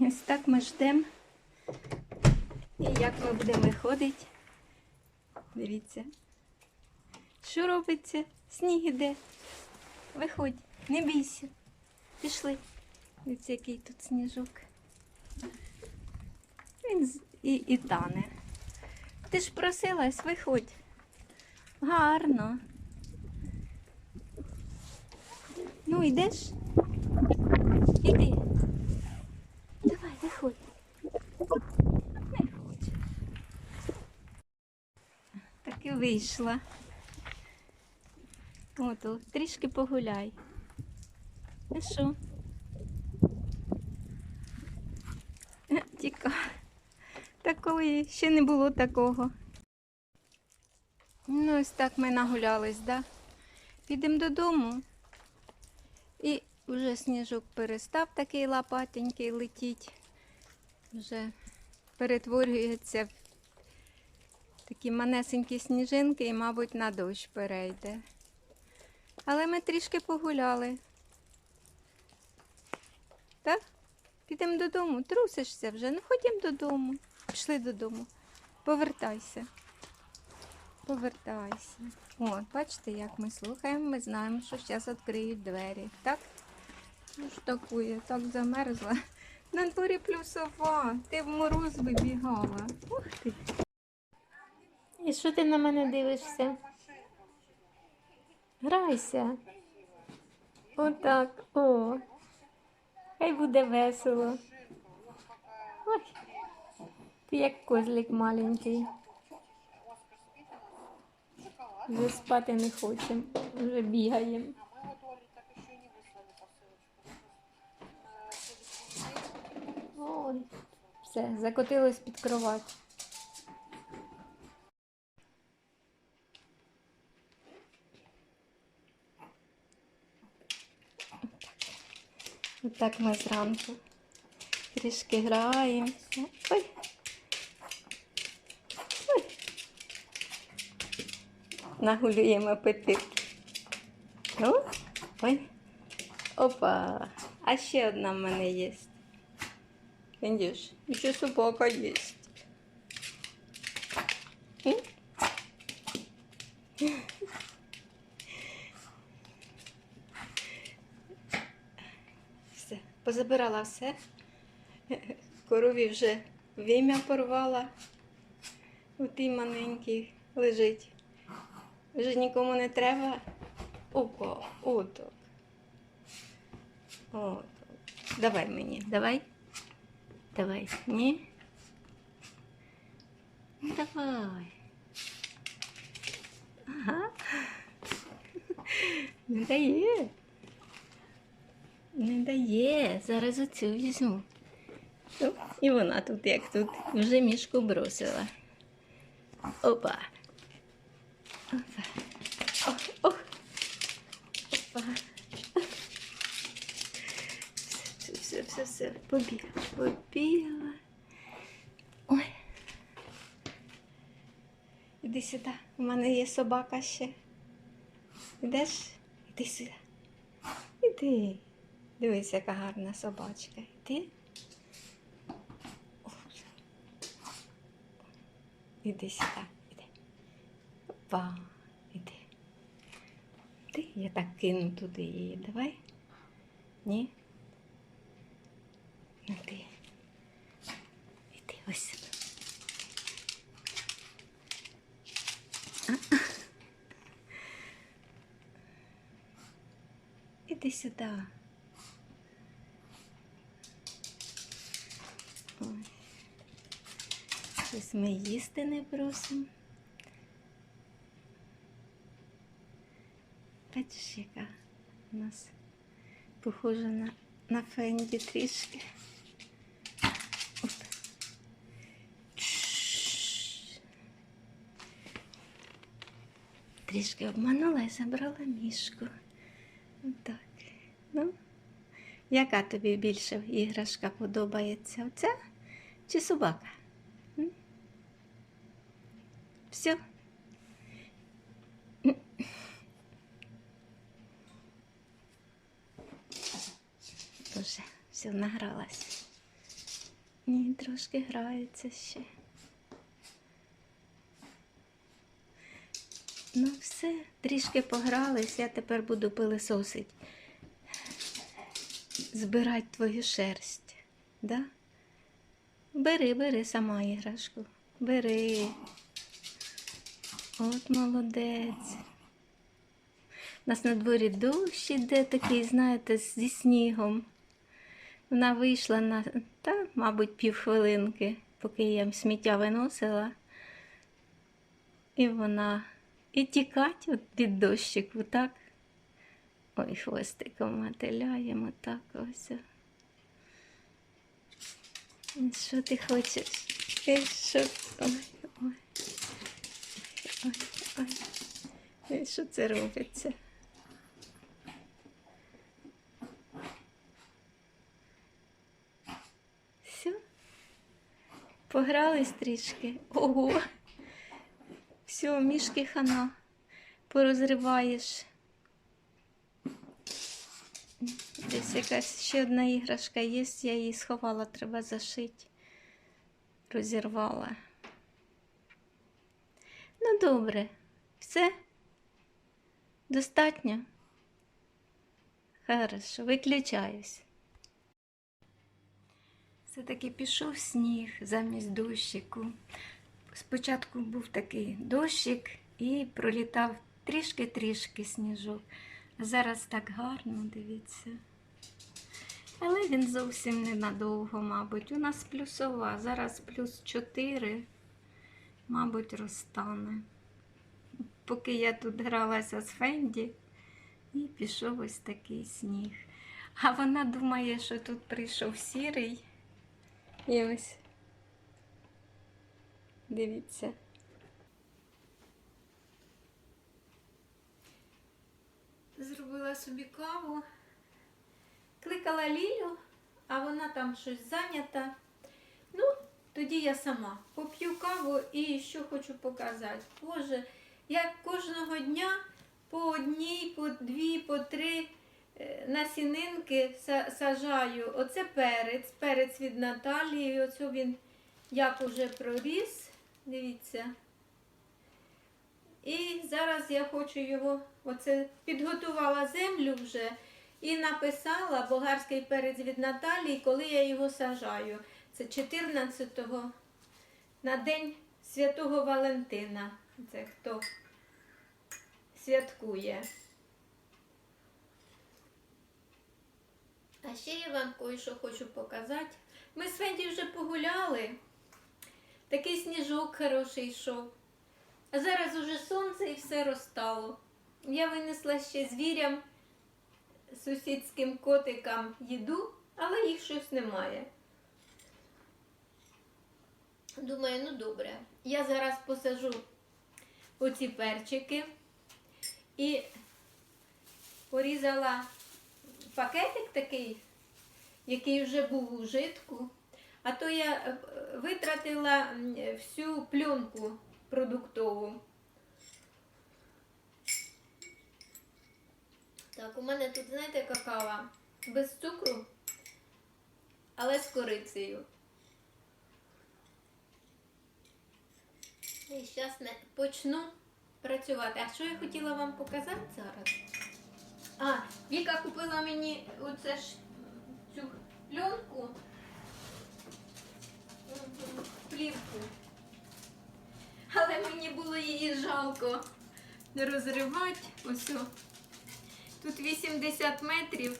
Ось так ми ждемо. І як ми будемо виходити. Дивіться. Що робиться? Сніг іде. Виходь, не бійся. Пішли. Дивіться, який тут сніжок. Він і, і тане. Ти ж просилась, виходь. Гарно. Ну, йдеш? Іди. Давай, виходь. Не хоче. Так і вийшла. От, трішки погуляй. Ну що? Тіка. Такої ще не було такого. Ну, ось так ми нагулялись, да? Підемо додому. І вже сніжок перестав такий лопатенький летіть. Вже перетворюється в такі манесенькі сніжинки і, мабуть, на дощ перейде. Але ми трішки погуляли. Так? Підемо додому. Трусишся вже. Ну ходімо додому. Пішли додому. Повертайся. Повертайся. От, бачите, як ми слухаємо, ми знаємо, що зараз відкриють двері. Так? Ну ж такує, так замерзла. На дворі плюсова, ти в мороз вибігала. Ух ти. І що ти на мене дивишся? Грайся. Отак. О. Хай буде весело. Ой. Ти як козлик маленький. Вже спати не хочемо, вже бігаємо. Ой, все, закотилось під кровать. Отак ми зранку трішки граємося. Ой. Ой. Нагулюємо апетит. Ну, ой. Опа. А ще одна в мене є. Видиш, ще собака є. М? Все, позабирала все. Корові вже вим'я порвала. У тій маленькій лежить. Вже нікому не треба. Опа, отак. Отак. Давай мені, давай. Давай. Ні? Ну, Давай. Ага. Не дає. Не дає. Зараз оцю візьму. І вона тут, як тут, вже мішку бросила. Опа. Опа. О, о. Опа. Все, все, все, все. Побігла, побігла. Ой. Іди сюди. У мене є собака ще. Ідеш? Іди сюди. Іди. Дивись, яка гарна собачка. Іди. О. Іди сюди. Іди. Опа. Іди. Іди. Я так кину туди її. Давай. Ні. Ну ти. Іди ось сюди. Іди сюди. Ой. Щось ми їсти не просимо. Бачиш, яка у нас похожа на, на фенді трішки. Оп. Трішки обманула і забрала мішку. Отак. Ну, яка тобі більше іграшка подобається? Оця чи собака? Все. Дуже все награлась. Ні, трошки граються ще. Ну, все, трішки погрались, я тепер буду пилисосить. Збирати твою шерсть. Да? Бери, бери сама іграшку. Бери. От молодець. У нас на дворі дощ іде такий, знаєте, зі снігом. Вона вийшла на та, мабуть, півхвилинки, поки я сміття виносила. І вона і тікать от від дощику, так? Ой, хвостиком мотиляємо так ось. Що ти хочеш? Ой, ой. Ой, ой. Що це робиться? Все. Погрались трішки. Ого. Все, мішки хана. Порозриваєш. Десь якась ще одна іграшка є, я її сховала, треба зашити. Розірвала. Ну, добре. Все? Достатньо? Хорошо, виключаюсь. Все-таки пішов сніг замість дощику. Спочатку був такий дощик і пролітав трішки-трішки сніжок. А зараз так гарно, дивіться. Але він зовсім ненадовго, мабуть. У нас плюсова, зараз плюс 4, мабуть, розтане. Поки я тут гралася з Фенді, і пішов ось такий сніг. А вона думає, що тут прийшов сірий. І ось. Дивіться. Зробила собі каву, кликала Лілю, а вона там щось зайнята. Тоді я сама поп'ю каву і що хочу показати. Боже, я кожного дня по одній, по дві, по три е, насінинки сажаю. Оце перець, перець від Наталії. Оце він як уже проріс. Дивіться. І зараз я хочу його, оце підготувала землю вже і написала болгарський перець від Наталії, коли я його сажаю. Це 14-го на День Святого Валентина. Це хто святкує. А ще я вам кое-що хочу показати. Ми з Фенді вже погуляли. Такий сніжок хороший йшов. А зараз уже сонце і все розтало. Я винесла ще звірям, сусідським котикам їду, але їх щось немає. Думаю, ну добре. Я зараз посажу оці перчики і порізала пакетик такий, який вже був у житку. А то я е, витратила всю пленку продуктову. Так, у мене тут, знаєте, какао без цукру, але з корицею. І зараз почну працювати. А що я хотіла вам показати зараз? А, Віка купила мені оце ж цю пленку. Плівку. Але мені було її жалко розривати. Ось. Тут 80 метрів.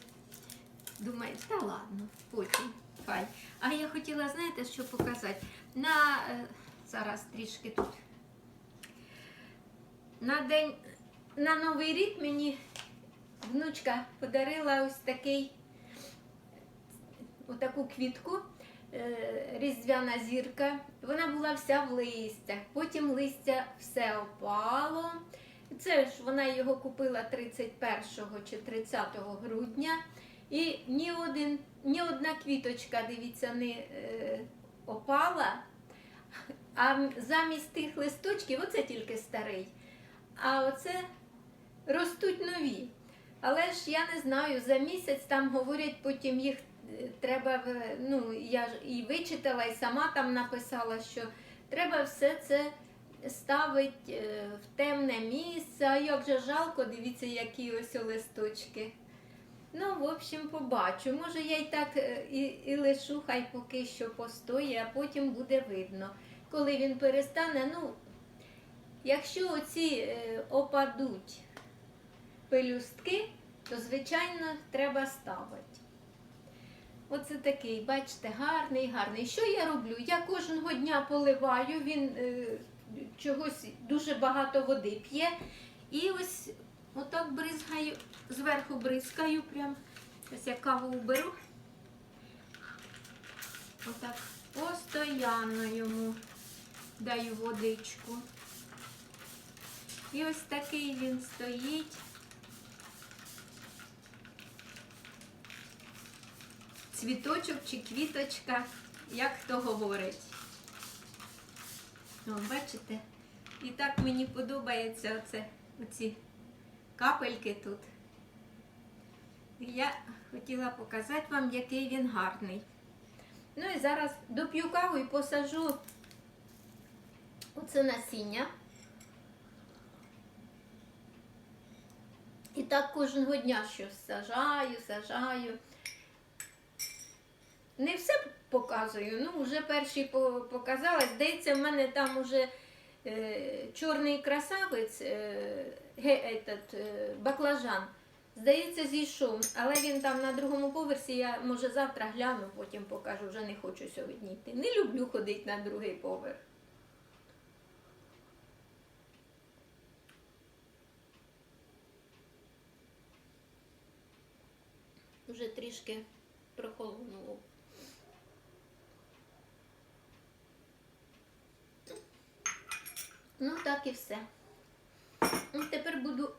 Думаю, та ладно, потім. Хай. А я хотіла, знаєте, що показати? На е, зараз трішки тут. На день, на Новий рік мені внучка подарила ось такий, отаку квітку, е, різдвяна зірка. Вона була вся в листях, потім листя все опало. Це ж вона його купила 31 чи 30 грудня. І ні, один, ні одна квіточка, дивіться, не е, опала. А замість тих листочків, оце тільки старий. А оце ростуть нові. Але ж я не знаю, за місяць там говорять, потім їх е, треба, ну, я ж і вичитала, і сама там написала, що треба все це ставити е, в темне місце. А як же жалко, дивіться, які ось листочки. Ну, в общем, побачу. Може, я й так е, і, і лишу, хай поки що постоє, а потім буде видно. Коли він перестане, ну, якщо оці е, опадуть пелюстки, то, звичайно, треба ставити. Оце такий, бачите, гарний, гарний. Що я роблю? Я кожного дня поливаю, він е, чогось дуже багато води п'є. І ось отак бризгаю, зверху бризкаю, прям. Ось я каву уберу. Отак постоянно йому даю водичку. І ось такий він стоїть. Цвіточок чи квіточка, як хто говорить. О, бачите? І так мені подобається оце, оці капельки тут. Я хотіла показати вам, який він гарний. Ну і зараз доп'ю каву і посажу оце насіння. Так кожного дня щось сажаю, сажаю. Не все показую, ну вже перший показала. Здається, в мене там уже е, чорний красавець, е, этот, е, баклажан. Здається, зійшов, але він там на другому поверсі, я може завтра гляну, потім покажу, вже не хочу сьогодні йти. Не люблю ходити на другий поверх. Вже трішки прохолонуло. Ну, так і все. Ну, Тепер буду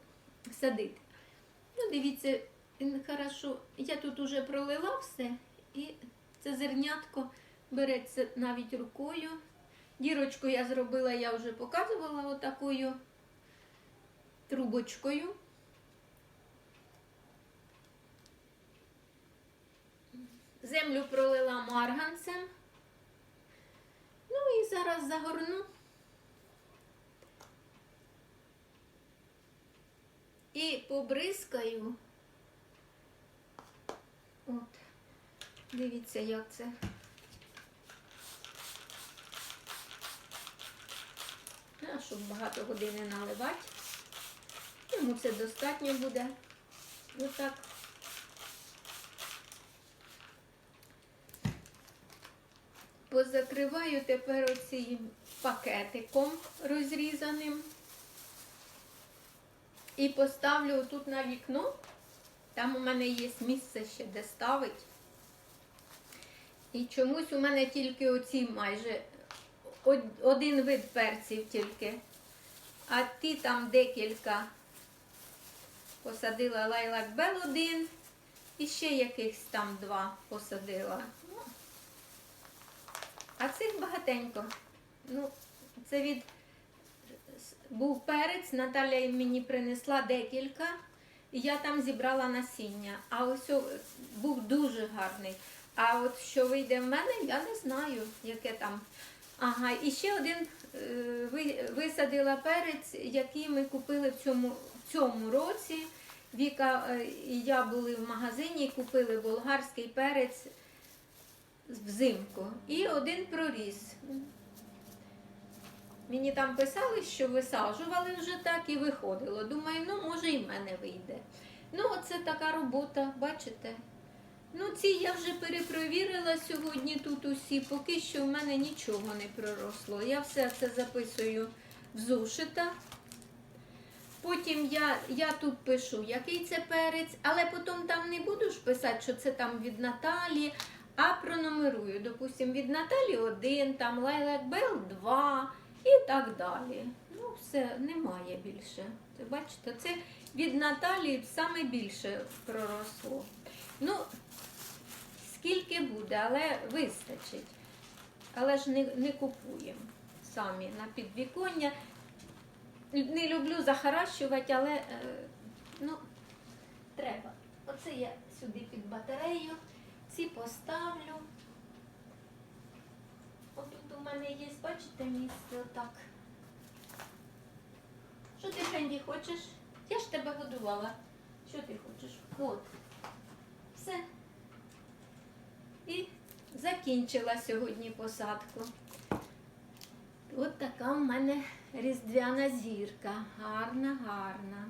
садити. Ну, дивіться, хорошо. Я тут уже пролила все, і це зернятко береться навіть рукою. Дірочку я зробила, я вже показувала отакою трубочкою. Землю пролила марганцем. Ну і зараз загорну. І побризкаю. От. Дивіться, як це. А, щоб багато води не наливати. Йому це достатньо буде. Отак. Позакриваю тепер оцим пакетиком розрізаним. І поставлю тут на вікно. Там у мене є місце ще де ставить. І чомусь у мене тільки оці майже один вид перців тільки. А ті там декілька посадила лайлак бел один і ще якихось там два посадила. А цих багатенько. Ну, це від був перець, Наталя мені принесла декілька, і я там зібрала насіння. А ось був дуже гарний. А от що вийде в мене, я не знаю, яке там. Ага, і ще один е, ви- висадила перець, який ми купили в цьому, в цьому році. Віка е, і я були в магазині, купили болгарський перець взимку. І один проріс. Мені там писали, що висаджували вже так і виходило. Думаю, ну може і в мене вийде. Ну, оце така робота, бачите? Ну, ці я вже перепровірила сьогодні тут усі, поки що в мене нічого не проросло. Я все це записую в зошита. Потім я, я тут пишу, який це перець, але потім там не буду ж писати, що це там від Наталі, а пронумерую. Допустим, від Наталі один, там Лайлак Бел два і так далі. Ну, все, немає більше. Це, бачите, це від Наталі саме більше проросло. Ну, скільки буде, але вистачить. Але ж не, не купуємо самі на підвіконня. Не люблю захаращувати, але е, ну, треба. Оце я сюди під батарею. Ці поставлю. Отут у мене є, бачите, місце отак. Що ти, Фенді, хочеш? Я ж тебе годувала. Що ти хочеш? От. Все. І закінчила сьогодні посадку. От така в мене різдвяна зірка. Гарна, гарна.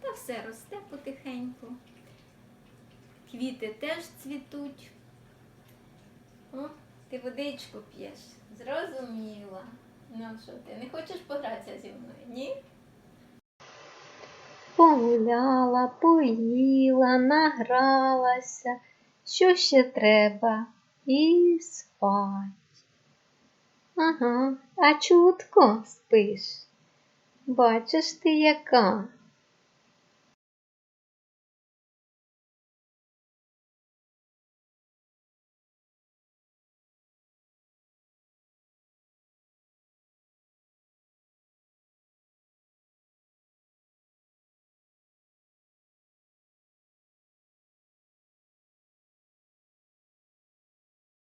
Та все росте потихеньку. Квіти теж цвітуть. О, ти водичку п'єш. Зрозуміла. Ну що ти, не хочеш погратися зі мною? Ні? Погуляла, поїла, награлася. Що ще треба? І спать. Ага, а чутко спиш. Бачиш ти яка?